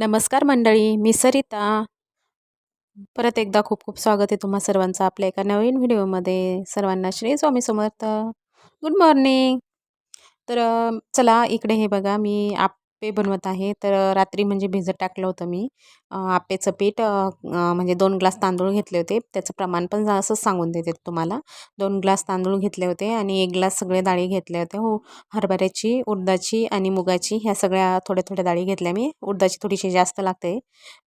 नमस्कार मंडळी मी सरिता. परत एकदा खूप खूप स्वागत आहे तुम्हा सर्वांचं आपल्या एका नवीन व्हिडिओमध्ये. सर्वांना श्री स्वामी समर्थ. गुड मॉर्निंग तर चला इकडे हे बघा मी आप्पे बनवत आहे. तर रात्री म्हणजे भिजत टाकलं होतं मी. आपेचं पीठ म्हणजे दोन ग्लास तांदूळ घेतले होते. त्याचं प्रमाण पण असंच सांगून देते तुम्हाला. दोन ग्लास तांदूळ घेतले होते आणि एक ग्लास सगळे डाळी घेतल्या होत्या हो हरभऱ्याची उडदाची आणि मुगाची ह्या सगळ्या थोड्या थोड्या डाळी घेतल्या मी. उडदाची थोडीशी जास्त लागते.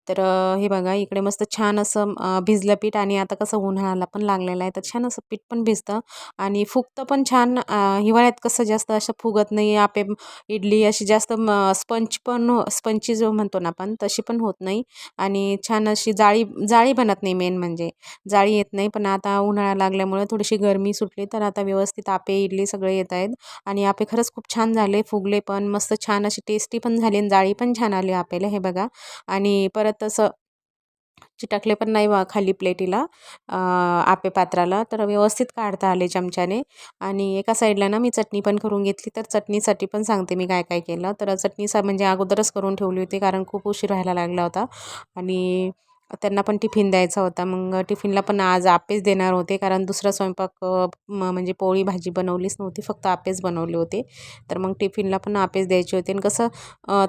तर हे बघा इकडे मस्त छान असं भिजलं पीठ आणि आता कसं उन्हाळ्याला पण लागलेलं आहे. तर छान असं पीठ पण भिजतं आणि फुगतं पण छान. हिवाळ्यात कसं जास्त असं फुगत नाही. आपे इडली अशी जास्त स्पंच पण स्पंची जो म्हणतो ना आपण तशी पण होत नाही. आणि छान अशी जाळी जाळी बनत नाही मेन म्हणजे. जाळी येत नाही पण आता उन्हाळा लागल्यामुळे थोडीशी गरमी सुटली तर आता व्यवस्थित आपे इडली सगळे येत आहेत. आणि आपे खरंच खूप छान झाले फुगले पण मस्त छान अशी टेस्टी पण झाली आणि जाळी पण छान आली आपेला हे बघा. आणि परत असं चिटकले पण नाही बा खाली प्लेटीला आपे पात्राला. तर व्यवस्थित काढता आले चमच्याने. आणि एका साईडला ना मी चटणी पण करून घेतली. तर चटणीसाठी पण सांगते मी काय काय केलं. तर चटणीसा म्हणजे अगोदरच करून ठेवली होती कारण खूप उशीर व्हायला लागला होता. आणि त्यांना पण टिफिन द्यायचा होता. मग टिफिनला पण आज आपेच देणार होते. कारण दुसरा स्वयंपाक म्हणजे पोळी भाजी बनवलीच नव्हती. फक्त आपेच बनवले होते. तर मग टिफिनला पण आपेच द्यायचे होते. आणि कसं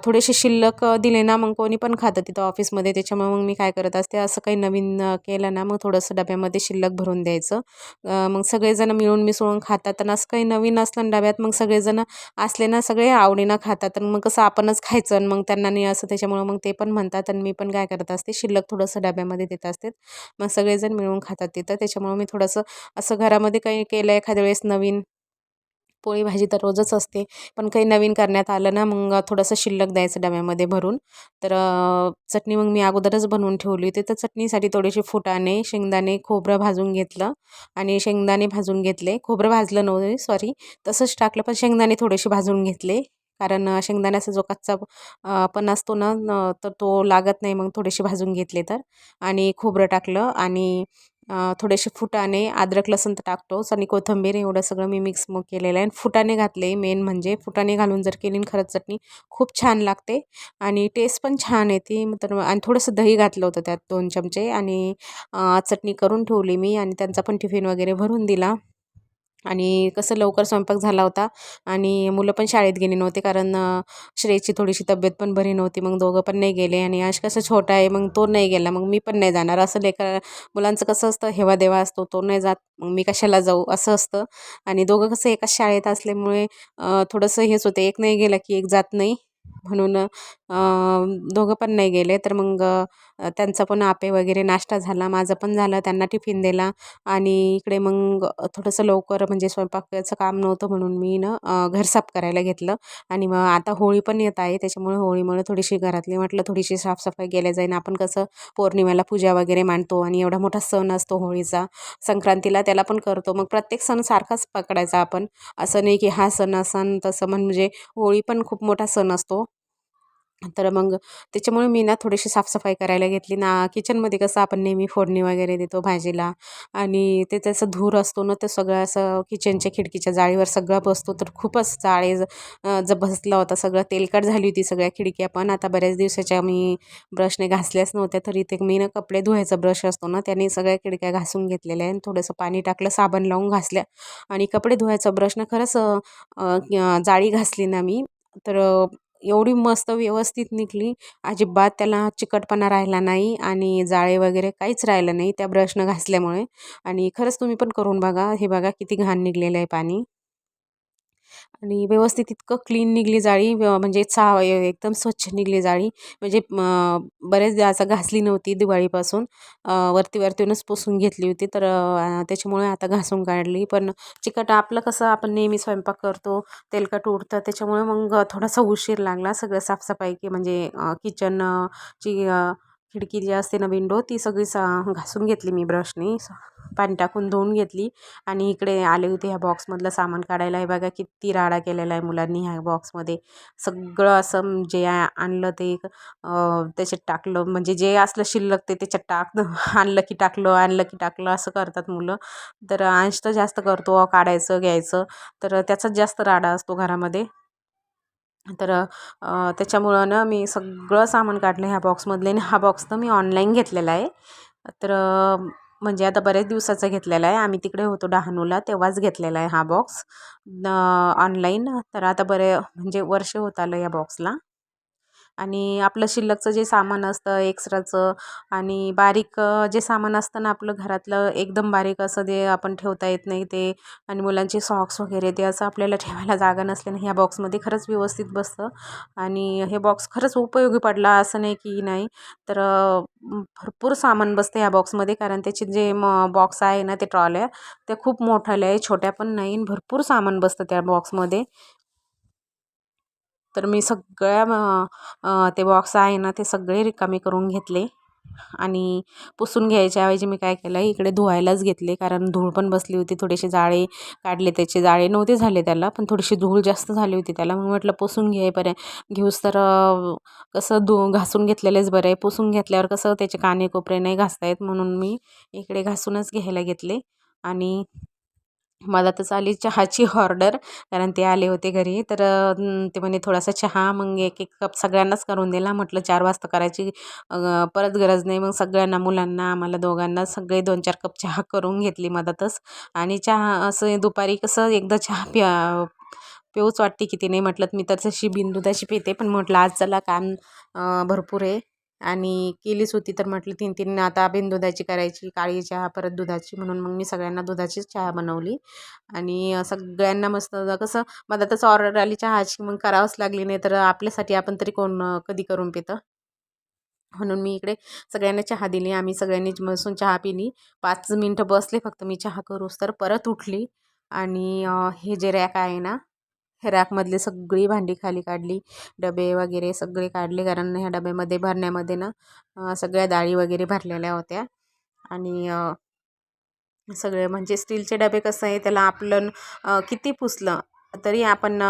थोडेसे शिल्लक दिले ना मग कोणी पण खातं तिथं ऑफिसमध्ये. त्याच्यामुळे मग मी काय करत असते असं काही नवीन केलं ना मग थोडंसं डब्यामध्ये शिल्लक भरून द्यायचं. मग सगळेजण मिळून मिसळून खातात. आणि असं काही नवीन असलं डब्यात मग सगळेजण असले ना सगळे आवडीनं खातात. आणि मग कसं आपणच खायचं. आणि मग त्यांना नाही असं त्याच्यामुळं मग ते पण म्हणतात. आणि मी पण काय करत असते शिल्लक थोडंसं थोडंसं डब्यामध्ये देत असते मग सगळेजण मिळून खातात तिथं त्याच्यामुळं मी थोडंसं असं घरामध्ये काही केलं एखाद्या वेळेस नवीन पोळी भाजी तर रोजच असते. पण काही नवीन करण्यात आलं ना मग थोडंसं शिल्लक द्यायचं डब्यामध्ये भरून. तर चटणी मग मी अगोदरच बनवून ठेवली होती. तर चटणीसाठी थोडेसे फुटाणे शेंगदाणे खोबरं भाजून घेतलं. आणि शेंगदाणे भाजून घेतले. खोबरं भाजलं नव्हते सॉरी तसंच टाकलं पण शेंगदाणे थोडेसे भाजून घेतले. कारण शेंगदाण्याचा जो कच्चा पण असतो ना तर तो लागत नाही मग थोडेसे भाजून घेतले तर. आणि खोबरं टाकलं आणि थोडेसे फुटाणे अद्रक लसूण तर टाकतोच आणि कोथिंबीर एवढं सगळं मी मिक्स मग केलेलं आहे. आणि फुटाणे घातले मेन म्हणजे फुटाणे घालून जर केली खरंच चटणी खूप छान लागते. आणि टेस्ट पण छान येते. तर आणि थोडंसं दही घातलं होतं त्यात दोन चमचे आणि चटणी करून ठेवली मी आणि त्यांचा पण टिफिन वगैरे भरून दिला. आणि कसं लवकर स्वयंपाक झाला होता आणि मुलं पण शाळेत गेली नव्हते कारण श्रेयची थोडीशी तब्येत पण बरी नव्हती. मग दोघं पण नाही गेले आणि आश कसं छोटा आहे मग तो नाही गेला. मग मी पण नाही जाणार. असं लेकर मुलांचं कसं असतं हेवा देवा असतो तो नाही जात. मग मी कशाला जाऊ? असं असतं. आणि दोघं कसं एकाच शाळेत असल्यामुळे थोडंसं हेच होतं. एक नाही गेला की एक जात नाही. म्हणून दोघं पण नाही गेले. तर मग त्यांचा पण आपे वगैरे नाश्ता झाला माझं पण झालं त्यांना टिफिन दिला आणि इकडे मग थोडंसं लवकर म्हणजे स्वयंपाकाचं काम नव्हतं म्हणून मी ना घर साफ करायला घेतलं आणि मग आता होळी पण येत आहे त्याच्यामुळे होळीमुळे थोडीशी घरातली म्हटलं थोडीशी साफसफाई केल्या जाईन. आपण कसं पौर्णिमेला पूजा वगैरे मांडतो आणि एवढा मोठा सण असतो होळीचा संक्रांतीला त्याला पण करतो. मग प्रत्येक सण सारखाच पकडायचा आपण. असं नाही की हा सण सण तसं म्हणजे होळी पण खूप मोठा सण असतो. तर मग त्याच्यामुळे मी ना थोडीशी साफसफाई करायला घेतली. ना किचनमध्ये कसं आपण नेहमी फोडणी वगैरे देतो भाजीला आणि ते त्याचं धूर असतो ना ते सगळं असं किचनच्या खिडकीच्या जाळीवर सगळं बसतो. तर खूपच जाळे ज बसला होता सगळं. तेलकट झाली होती सगळ्या खिडक्या पण. आता बऱ्याच दिवसाच्या मी ब्रशने घासल्याच नव्हत्या. तर इथे मी ना कपडे धुवायचा ब्रश असतो ना त्याने सगळ्या खिडक्या घासून घेतलेल्या आहे आणि थोडंसं पाणी टाकलं साबण लावून घासल्या आणि कपडे धुवायचा ब्रशनं खरंच जाळी घासली ना मी. तर एवढी मस्त व्यवस्थित निघली. अजिबात त्याला चिकटपणा राहिला नाही आणि जाळे वगैरे काहीच राहिलं नाही त्या ब्रशनं घासल्यामुळे. आणि खरंच तुम्ही पण करून बघा. हे बघा किती घाण निघलेलं आहे पाणी. आणि व्यवस्थित इतकं क्लीन निघली जाळी म्हणजे सा एकदम स्वच्छ निघली जाळी. म्हणजे बरेच असं घासली नव्हती दिवाळीपासून. वरती वरतीनच पुसून घेतली होती. तर त्याच्यामुळे आता घासून काढली. पण चिकट आपलं कसं आपण नेहमी स्वयंपाक करतो तेलकट उडतं त्याच्यामुळे मग थोडासा उशीर लागला. सगळं साफसफाई की म्हणजे किचनची खिडकी जी असते ना विंडो ती सगळी सा घासून घेतली मी ब्रशने. पाणी टाकून धुवून घेतली. आणि इकडे आले होते ह्या बॉक्समधलं सामान काढायला. आहे बघा किती राडा केलेला आहे मुलांनी ह्या बॉक्समध्ये सगळं असं जे आणलं ते त्याच्यात टाकलं. म्हणजे जे असलं शिल्लक ते त्याच्यात टाक आणलं की टाकलं आणलं की टाकलं असं करतात मुलं. तर अंश तर जास्त करतो काढायचं घ्यायचं. तर त्याचाच जास्त राडा असतो घरामध्ये. तर त्याच्यामुळं ना मी सगळं सामान काढलं ह्या बॉक्समधले आणि हा बॉक्स तर मी ऑनलाईन घेतलेला आहे. तर म्हणजे आता बऱ्याच दिवसाचा घेतलेला आहे. आम्ही तिकडे होतो डहाणूला तेव्हाच घेतलेला आहे हा बॉक्स ऑनलाईन. तर आता बरे म्हणजे वर्ष होत आलं या बॉक्सला. आणि आपलं शिल्लकचं जे सामान असतं एक्स्ट्राचं आणि बारीक जे सामान असतं ना आपलं घरातलं एकदम बारीक असं ते आपण ठेवता येत नाही ते आणि मुलांचे सॉक्स वगैरे ते असं आपल्याला ठेवायला जागा नसल्याने ह्या बॉक्समध्ये खरंच व्यवस्थित बसतं. आणि हे बॉक्स खरंच उपयोगी पडला असं नाही की नाही तर भरपूर सामान बसतं ह्या बॉक्समध्ये कारण त्याचे जे म बॉक्स आहे ना ते ट्रॉल्या त्या खूप मोठाल्या आहे छोट्या पण नाही आणि भरपूर सामान बसतं त्या बॉक्समध्ये तर मी सगळ्या ते बॉक्स आहे ना ते सगळे रिकामे करून घेतले. आणि पुसून घ्यायच्या ऐवजी मी काय केलं इकडे धुवायलाच घेतले कारण धूळ पण बसली होती. थोडेसे जाळे काढले त्याचे. जाळे नव्हते झाले त्याला पण थोडीशी धूळ जास्त झाली होती त्याला. मग म्हटलं पुसून घे बरं. घेऊस तर कसं धु घासून घेतलेलेच बरं आहे. पुसून घेतल्यावर कसं त्याचे काने कोपरे नाही घासता येत म्हणून मी इकडे घासूनच घ्यायला घेतले. आणि मला तर आली चहाची ऑर्डर कारण ते आले होते घरी. तर ते म्हणे थोडासा चहा मग एक एक कप सगळ्यांनाच करून दिला म्हटलं चार वाजता करायची परत गरज नाही. मग सगळ्यांना मुलांना आम्हाला दोघांना सगळे दोन चार कप चहा करून घेतली मधातच आणि चहा असं दुपारी कसं एकदा चहा प्या पिऊच वाटते किती नाही म्हटलं. मी तर तशी बिनदुधाची पिते पण म्हटलं आज चला काम भरपूर आहे. आणि केलीच होती तर म्हटलं तीन तीन आता बिनदुधाची करायची काळी चहा परत दुधाची म्हणून मग मी सगळ्यांना दुधाचीच चहा बनवली. आणि सगळ्यांना मस्त कसं मला तसं ऑर्डर आली चहाची मग करावंच लागली नाही तर आपल्यासाठी आपण तरी कोण कधी करून पितं? म्हणून मी इकडे सगळ्यांना चहा दिली. आम्ही सगळ्यांनी बसून चहा पिली. पाच मिनटं बसले फक्त मी चहा करूस तर परत उठली. आणि हे जे रॅक आहे ना रॅकमधले सगळी भांडी खाली काढली डबे वगैरे सगळे काढले कारण ह्या डब्यामध्ये भरण्यामध्ये ना सगळ्या डाळी वगैरे भरलेल्या होत्या. आणि सगळे म्हणजे स्टीलचे डबे कसं आहे त्याला आपलं किती पुसलं तरी आपण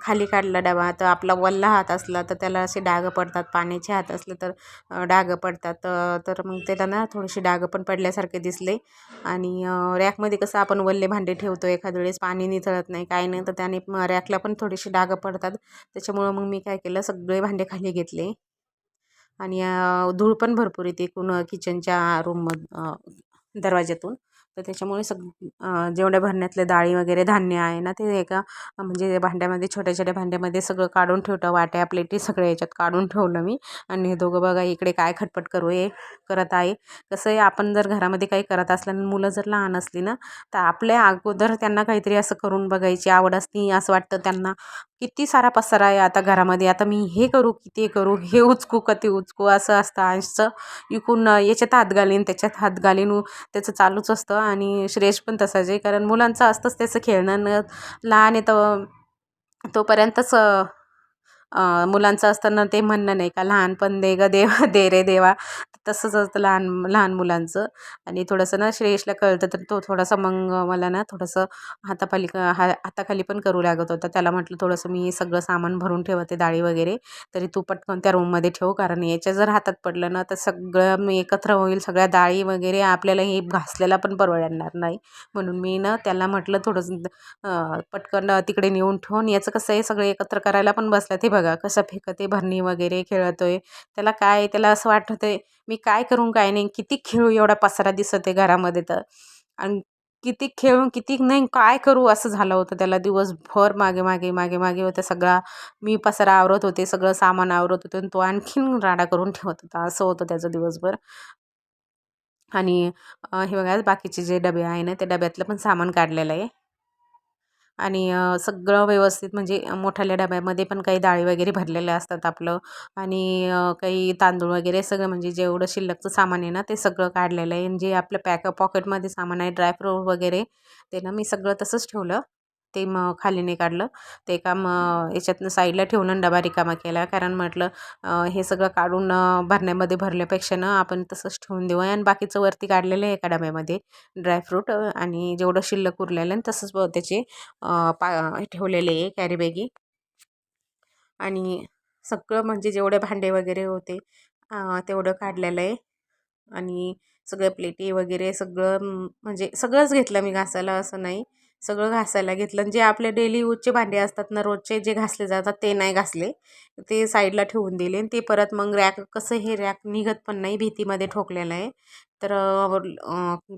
खाली काढला डबा. तर आपला वल्ला हात असला तर त्याला असे डाग पडतात पाण्याचे हात असले तर डाग पडतात. तर मग त्याला ना थोडेसे डाग पण पडल्यासारखे दिसले. आणि रॅकमध्ये कसं आपण वल्ले भांडे ठेवतो एखाद्या वेळेस पाणी निथळत नाही काय नाही तर त्याने रॅकला पण थोडेसे डाग पडतात. त्याच्यामुळं मग मी काय केलं सगळे भांडे खाली घेतले. आणि धूळ पण भरपूर येते एकूण किचनच्या रूममध दरवाज्यातून. तर त्याच्यामुळे सग जेवढ्या भरण्यातले डाळी वगैरे धान्य आहे ना ते एका म्हणजे भांड्यामध्ये छोट्या छोट्या भांड्यामध्ये सगळं काढून ठेवतं. वाट्या प्लेटी सगळं याच्यात काढून ठेवलं मी. आणि हे दोघं बघा इकडे काय खटपट करू हे करत आहे. कसं आहे आपण जर घरामध्ये काही करत असल्यानं मुलं जर लहान असली ना तर आपल्या अगोदर त्यांना काहीतरी असं करून बघायची आवड असती असं वाटतं त्यांना. किती सारा पसारा आहे आता घरामध्ये. आता मी हे करू की ते करू हे उचकू का ते उचकू असं असतं. अंशचं इकून याच्यात हात घालीन त्याच्यात हात घालीन त्याचं चालूच असतं. आणि श्रेयश पण तसाच आहे. कारण मुलांचं असतंच त्याचं खेळणं. लहान आहे तर तोपर्यंतच मुलांचं असताना ते म्हणणं नाही का लहानपण दे ग देवा दे रे देवा. तसंच असतं लहान लहान मुलांचं. आणि थोडंसं ना श्रेयसला कळतं तर तो थोडासा मग मला ना थोडंसं हातापाली हा हाताखाली पण करू लागत होता. त्याला म्हटलं थोडंसं मी सगळं सामान भरून ठेवते डाळी वगैरे. तरी तू पटकन त्या रूममध्ये ठेव कारण याच्या जर हातात पडलं ना तर सगळं मी एकत्र होईल. सगळ्या डाळी वगैरे आपल्याला हे घासलेला पण परवडणार नाही. म्हणून मी ना त्याला म्हटलं थोडंसं पटकन तिकडे नेऊन ठेवून याचं कसं आहे सगळं एकत्र करायला पण बसलं ते बघा कसं फेकते भरणी वगैरे खेळतोय. त्याला काय त्याला असं वाटतं आहे मी काय करून काय नाही किती खेळू एवढा पसारा दिसत आहे घरामध्ये तर. आणि किती खेळून किती नाही काय करू असं झालं होतं त्याला दिवसभर मागे मागे मागे मागे होतं सगळा. मी पसारा आवरत होते सगळं सामान आवरत होते आणि तो आणखीन राडा करून ठेवत होता. असं होतं त्याचं दिवसभर. आणि हे बघा बाकीचे जे डबे आहे ना त्या डब्यातलं पण सामान काढलेलं आहे. आणि सगळं व्यवस्थित म्हणजे मोठ्याल्या डब्यामध्ये पण काही डाळी वगैरे भरलेल्या असतात आपलं आणि काही तांदूळ वगैरे सगळं म्हणजे जेवढं शिल्लकचं सामान आहे ना ते सगळं काढलेलं आहे. आणि जे आपलं पॅक पॉकेटमध्ये सामान आहे ड्रायफ्रूट वगैरे ते ना मी सगळं तसंच ठेवलं. ते मग खाली नाही काढलं ते काम याच्यातनं साईडला ठेवून डबा रिकामा केला. कारण म्हटलं हे सगळं काढून भरण्यामध्ये भरल्यापेक्षा ना आपण तसंच ठेवून देऊ. आणि बाकीचं वरती काढलेलं आहे एका डब्यामध्ये. ड्रायफ्रूट आणि जेवढं शिल्लक उरलेलं आहे तसंच त्याचे पा ठेवलेले आहे कॅरीबॅगी आणि सगळं म्हणजे जेवढे भांडे वगैरे होते तेवढं काढलेलं आहे. आणि सगळं प्लेटी वगैरे सगळं म्हणजे सगळंच घेतलं मी घासायला असं नाही. सगळं घासायला घेतलं. आणि जे आपले डेली यूजचे भांडे असतात ना रोजचे जे घासले जातात ते नाही घासले. ते साईडला ठेवून दिले. आणि ते परत मग रॅक कसं हे रॅक निघत पण नाही भीतीमध्ये ठोकलेलं आहे. तर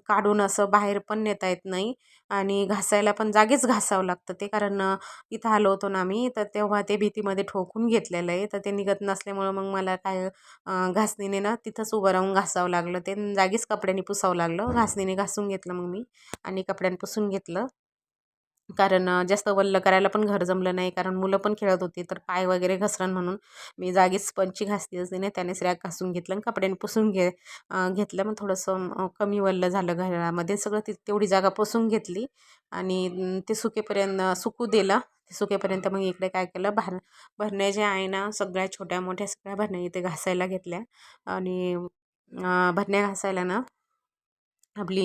काढून असं बाहेर पण नेता येत नाही. आणि घासायला पण जागीच घासावं लागतं. ते कारण इथं आलो होतो ना आम्ही तर तेव्हा ते भीतीमध्ये ठोकून घेतलेलं आहे. तर ते निघत नसल्यामुळं मग मला काय घासणीने ना तिथंच उभं राहून घासावं लागलं. ते जागीच कपड्यांनी पुसावं लागलं. घासणीने घासून घेतलं मग मी. आणि कपड्याने पुसून घेतलं. कारण जास्त वल्ल करायला पण घर जमलं नाही कारण मुलं पण खेळत होती. तर पाय वगैरे घसरण म्हणून मी जागीच स्पंची घासली असते ना त्यानेच रॅक घासून घेतलं आणि कपड्याने पुसून घे घेतलं. मग थोडंसं कमी वल्ल झालं घरामध्ये. सगळं ती तेवढी जागा पुसून घेतली आणि ते सुकेपर्यंत सुकू दिलं. ते सुकेपर्यंत मग इकडे काय केलं भर भरण्या ज्या आहे ना सगळ्या छोट्या मोठ्या सगळ्या भरण्या इथे घासायला घेतल्या आणि भरण्या घासायला ना आपली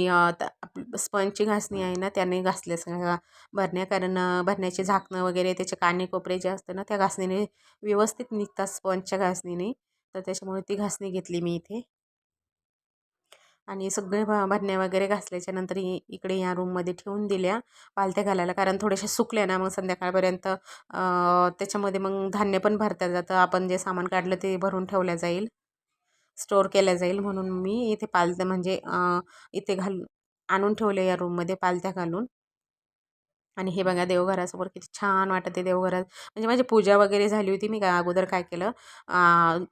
स्पंजची घासणी आहे ना त्याने घासल्या सगळ्या भरण्या कारण भरण्याचे झाकणं वगैरे त्याचे काने कोपरे जे असतं ना त्या घासणीने व्यवस्थित निघतात स्पंजच्या घासणीने. तर त्याच्यामुळे ती घासणी घेतली मी इथे. आणि सगळे भ भरण्या वगैरे घासल्याच्या नंतर इकडे या रूममध्ये ठेवून दिल्या पालथ्या घालायला. कारण थोड्याशा सुकल्या ना मग संध्याकाळपर्यंत त्याच्यामध्ये मग धान्य पण भरता जातं. आपण जे सामान काढलं ते भरून ठेवल्या जाईल. स्टोअर केल्या जाईल म्हणून मी इथे पालथ्या म्हणजे इथे घाल आणून ठेवले या रूममध्ये पालथ्या घालून. आणि हे बघा देवघरासमोर किती छान वाटते देवघरात म्हणजे माझी पूजा वगैरे झाली होती मी काय अगोदर काय केलं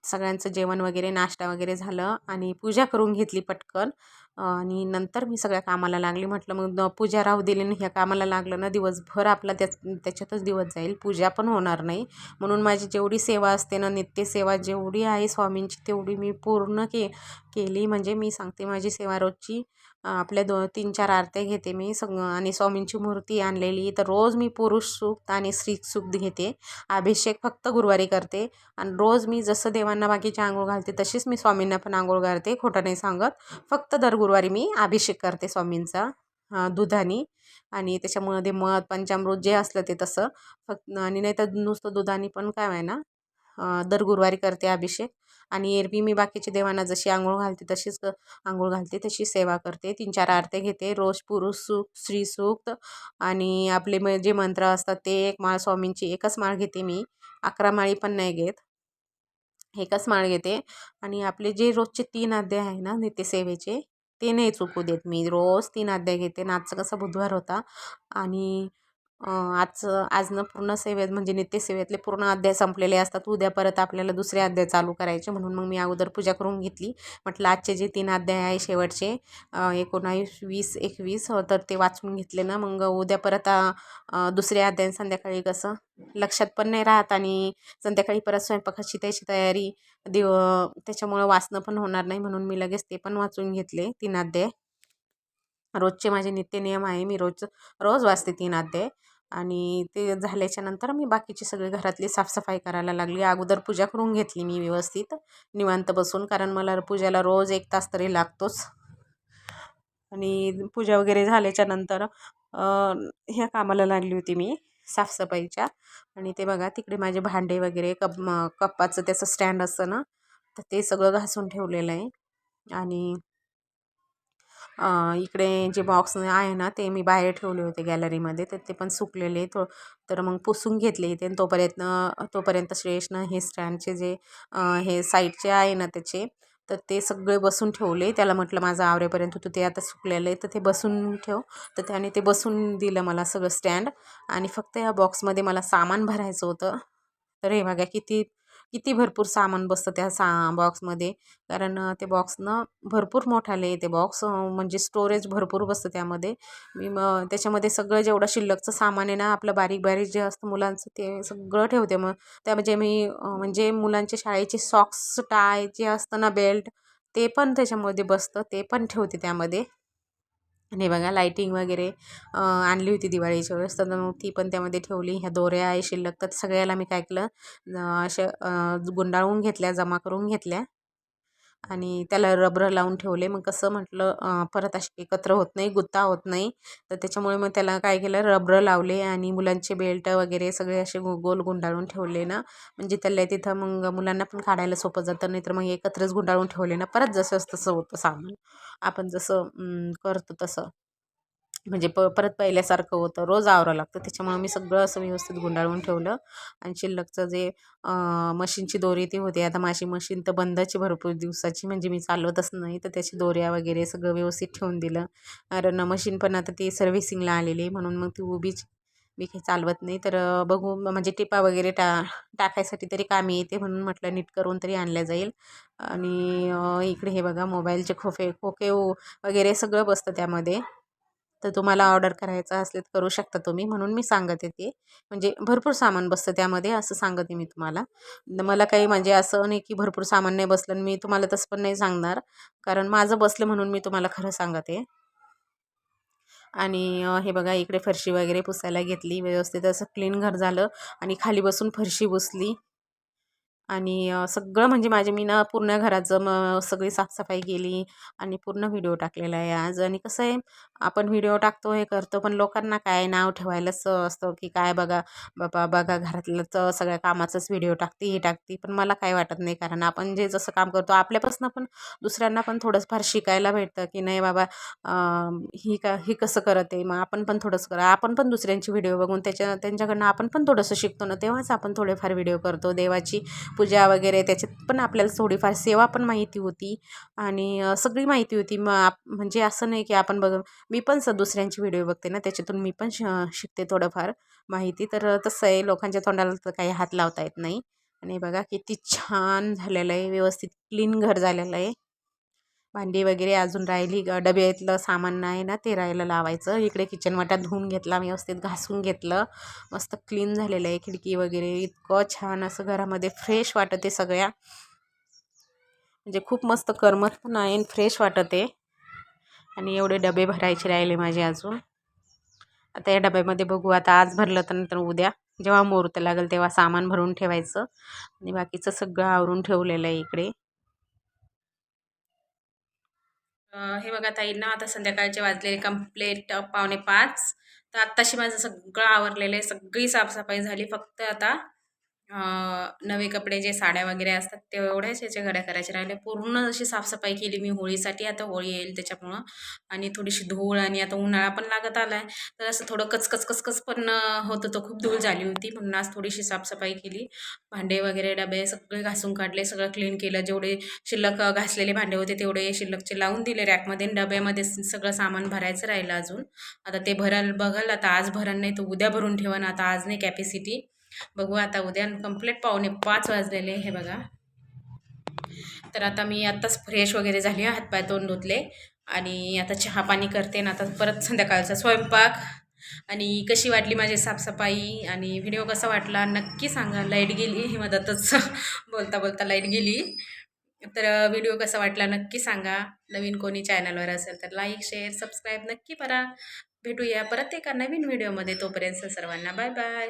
सगळ्यांचं जेवण वगैरे नाश्ता वगैरे झालं आणि पूजा करून घेतली पटकन. आणि नंतर मी सगळ्या कामाला लागली. म्हटलं मग पूजा राहू दिली आणि ह्या कामाला लागलं ना दिवसभर आपला त्या त्याच्यातच दिवस जाईल. पूजा पण होणार नाही. म्हणून माझी जेवढी सेवा असते ना नित्यसेवा जेवढी आहे स्वामींची तेवढी मी पूर्ण के केली. म्हणजे मी सांगते माझी सेवा रोजची आपल्या दो तीन चार आरत्या घेते मी. सग आणि स्वामींची मूर्ती आणलेली. तर रोज मी पुरुष सूक्त आणि स्त्री सूक्त घेते. अभिषेक फक्त गुरुवारी करते. आणि रोज मी जसं देवांना बाकीची आंघोळ घालते तशीच मी स्वामींना पण आंघोळ घालते. खोटं नाही सांगत. फक्त दर गुरुवारी मी अभिषेक करते स्वामींचा दुधानी. आणि त्याच्यामध्ये मध पंचामृत जे असलं ते तसं. फक्त आणि नाही तर नुसतं दुधाने पण काय आहे ना दर गुरुवारी करते अभिषेक. आणि एरवी मी बाकीच्या देवांना जशी आंघोळ घालते तशीच आंघोळ घालते तशी सेवा करते. तीन चार आरते घेते. रोज पुरुष सुख स्त्री सुक्त. आणि आपले म जे मंत्र असतात ते एक माळ स्वामींची एकच माळ घेते मी. अकरा माळी पण नाही घेत. एकच माळ घेते. आणि आपले जे रोजचे तीन अध्याय आहे ना नित्यसेवेचे ते नाही चुकू देत मी. रोज तीन अध्याय घेते. आणि आजचा कसा बुधवार होता आणि आज आजनं पूर्ण सेवेत म्हणजे नित्यसेवेतले पूर्ण अध्याय संपलेले असतात. उद्या परत आपल्याला दुसरे अध्याय चालू करायचे म्हणून मग मी अगोदर पूजा करून घेतली. म्हटलं आजचे जे तीन अध्याय आहे शेवटचे एकोणावीस वीस एकवीस हो, तर ते वाचून घेतले ना. मग उद्या परत दुसरे अध्याय संध्याकाळी कसं? लक्षात पण नाही राहत आणि संध्याकाळी परत स्वयंपाकाची त्याची तयारी दिव त्याच्यामुळं वाचणं पण होणार नाही म्हणून मी लगेच ते पण वाचून घेतले तीन अध्याय. रोजचे माझे नित्य नियम आहे मी रोज रोज वाचते तीन अध्याय आणि ते झाल्याच्यानंतर मी बाकीची सगळी घरातली साफसफाई करायला लागली. अगोदर पूजा करून घेतली मी व्यवस्थित निवांत बसून कारण मला पूजाला रोज एक तास तरी लागतोच. आणि पूजा वगैरे झाल्याच्यानंतर ह्या कामाला लागली होती मी साफसफाईच्या. आणि ते बघा तिकडे माझे भांडे वगैरे कप कप्पाचं त्याचं स्टँड असतं ना तर ते सगळं घासून ठेवलेलं आहे. आणि इकडे जे बॉक्स आहे ना ते मी बाहेर ठेवले होते गॅलरीमध्ये तर ते पण सुकलेले. थो तर मग पुसून घेतले इथे. आणि तोपर्यंत तोपर्यंत श्रेयसनं हे स्टँडचे जे हे साईडचे आहे ना त्याचे तर ते सगळे बसून ठेवले. त्याला म्हटलं माझं आवरेपर्यंत तू ते आता सुकलेलं आहे तर ते बसून ठेव. तर त्याने ते बसून दिलं मला सगळं स्टँड आणि फक्त या बॉक्समध्ये मला सामान भरायचं होतं. तर हे बघा किती किती भरपूर सामान बसतं त्या सा बॉक्समध्ये. कारण ते बॉक्सनं भरपूर मोठाले येते ते बॉक्स म्हणजे स्टोरेज भरपूर बसतं त्यामध्ये. मी मग त्याच्यामध्ये सगळं जेवढं शिल्लकचं सामान आहे ना आपलं बारीक बारीक जे असतं मुलांचं ते सगळं ठेवते मग. त्यामध्ये मी म्हणजे मुलांचे शाळेचे सॉक्स टाय जे असतं ना बेल्ट ते पण त्याच्यामध्ये बसतं ते पण ठेवते त्यामध्ये. आणि बघा लाईटिंग वगैरे आणली होती दिवाळीच्या वेळेस. तर मग ती पण त्यामध्ये ठेवली. ह्या दोऱ्या आहे शिल्लक. तर सगळ्याला मी काय केलं असे अशा गुंडाळून घेतल्या जमा करून घेतल्या. आणि त्याला रबर लावून ठेवले. मग कसं म्हटलं परत असे एकत्र होत नाही गुत्ता होत नाही. तर त्याच्यामुळे मग त्याला काय केलं रबर लावले आणि मुलांचे बेल्ट वगैरे सगळे असे गो गोल गुंडाळून ठेवले ना. म्हणजे त्याला तिथं मग मुलांना पण काढायला सोपं जातं नाहीतर मग एकत्रच गुंडाळून ठेवले ना. परत जसं तसं होतं सामान. आपण जसं करतो तसं. म्हणजे प परत पहिल्यासारखं होतं. रोज आवरावं लागतं. त्याच्यामुळं मी सगळं असं व्यवस्थित गुंडाळून ठेवलं. आणि शिल्लकचं जे मशीनची दोरी ती होती. आता माझी मशीन तर बंदची भरपूर दिवसाची. म्हणजे मी चालवतच नाही. तर त्याची दोऱ्या वगैरे सगळं व्यवस्थित ठेवून दिलं. कारण मशीन पण आता ती सर्व्हिसिंगला आलेली आहे. म्हणून मग ती उभीच मी काही चालवत नाही. तर बघू. म्हणजे टिपा वगैरे टा टाकायसाठी तरी कामी येते म्हणून म्हटलं नीट करून तरी आणल्या जाईल. आणि इकडे हे बघा. मोबाईलचे खोफे खोके वगैरे सगळं बसतं त्यामध्ये. तर तुम्हाला ऑर्डर करायचं असले तर करू शकता तुम्ही म्हणून मी सांगत ते. म्हणजे भरपूर सामान बसतं त्यामध्ये असं सांगते मी तुम्हाला. मला काही म्हणजे असं नाही की भरपूर सामान नाही बसलं मी तुम्हाला तसं पण नाही सांगणार. कारण माझं बसलं म्हणून मी तुम्हाला खरं सांगते आणि हे बघा इकडे फरशी वगैरे पुसायला घेतली व्यवस्थित असं क्लीन घर झालं आणि खाली बसून फरशी पुसली. आणि सगळं म्हणजे माझे मी ना पूर्ण घराचं मग सगळी साफसफाई केली आणि पूर्ण व्हिडिओ टाकलेला आहे आज. आणि कसं आहे आपण व्हिडिओ टाकतो हे करतो पण लोकांना काय नाव ठेवायलाच असतं की काय बघा बाबा बघा घरातलं सगळ्या कामाचंच व्हिडिओ टाकते हे टाकते पण मला काय वाटत नाही. कारण आपण जे जसं काम करतो आपल्यापासून पण दुसऱ्यांना पण थोडंफार शिकायला भेटतं की नाही बाबा ही का ही कसं करत आहे मग आपण पण थोडंसं करा. आपण पण दुसऱ्यांची व्हिडिओ बघून त्याच्या त्यांच्याकडनं आपण पण थोडंसं शिकतो ना तेव्हाच आपण थोडेफार व्हिडिओ करतो. देवाची पूजा वगैरे त्याच्यात पण आपल्याला थोडीफार सेवा पण माहिती होती आणि सगळी माहिती होती. मग आप म्हणजे असं नाही की आपण बघ मी पण स दुसऱ्यांची व्हिडिओ बघते ना त्याच्यातून मी पण श शिकते थोडंफार माहिती. तर तसं आहे लोकांच्या तोंडाला तर काही हात लावता येत नाही. आणि बघा किती छान झालेलं आहे व्यवस्थित क्लीन घर झालेलं आहे. भांडी वगैरे अजून राहिली. डब्यातलं सामान नाही ना ते राहिलं लावायचं. इकडे किचन वाट्यात धुवून घेतला व्यवस्थित घासून घेतलं. मस्त क्लीन झालेलं आहे खिडकी वगैरे. इतकं छान असं घरामध्ये फ्रेश वाटते सगळ्या. म्हणजे खूप मस्त करमत पण आहे फ्रेश वाटते. आणि एवढे डबे भरायचे राहिले माझे अजून. आता या डब्यामध्ये बघू. आता आज भरलं तर नंतर उद्या. जेव्हा मुहूर्त लागेल तेव्हा सामान भरून ठेवायचं. आणि बाकीचं सगळं आवरून ठेवलेलं आहे इकडे. हे बघा ताईंना आता संध्याकाळचे वाजलेले कंप्लेट पावणे पाच. तर आत्ताशी माझं सगळं आवरलेलं आहे सगळी साफसफाई झाली फक्त आता नवे कपडे जे साड्या वगैरे असतात ते एवढ्याच याच्या घड्या करायच्या राहिले. पूर्ण अशी साफसफाई केली मी होळीसाठी. आता होळी येईल त्याच्यामुळं. आणि थोडीशी धूळ आणि आता उन्हाळा पण लागत आला आहे तर असं थोडं कचकच कचकच पण होतं. खूप धूळ झाली होती. म्हणून आज थोडीशी साफसफाई केली. भांडे वगैरे डबे सगळे घासून काढले. सगळं क्लीन केलं. जेवढे शिल्लक घासलेले भांडे होते तेवढे शिल्लकचे लावून दिले रॅकमध्ये डब्यामध्ये सगळं सामान भरायचं राहिलं अजून. आता ते भराल बघाल. आता आज भरण नाही तर उद्या भरून ठेवा आता आज नाही कॅपॅसिटी बघू आता उद्या कंप्लीट पावणे पाच वाजलेले हे बघा. तर आता मी आत्ताच फ्रेश वगैरे झाली हातपाय तोंड धुतले. आणि आता चहा पाणी करते ना आता परत संध्याकाळचा स्वयंपाक. आणि कशी वाटली माझी साफसफाई? आणि व्हिडिओ कसा वाटला? नक्की सांगा. लाइट गेली हे मदतच बोलता बोलता लाइट गेली. तर व्हिडिओ कसा वाटला नक्की सांगा. नवीन कोणी चॅनलवर असेल तर लाईक शेअर सबस्क्राईब नक्की करा. भेटूया परत एका नवीन व्हिडिओमध्ये तोपर्यंत सर्वांना बाय बाय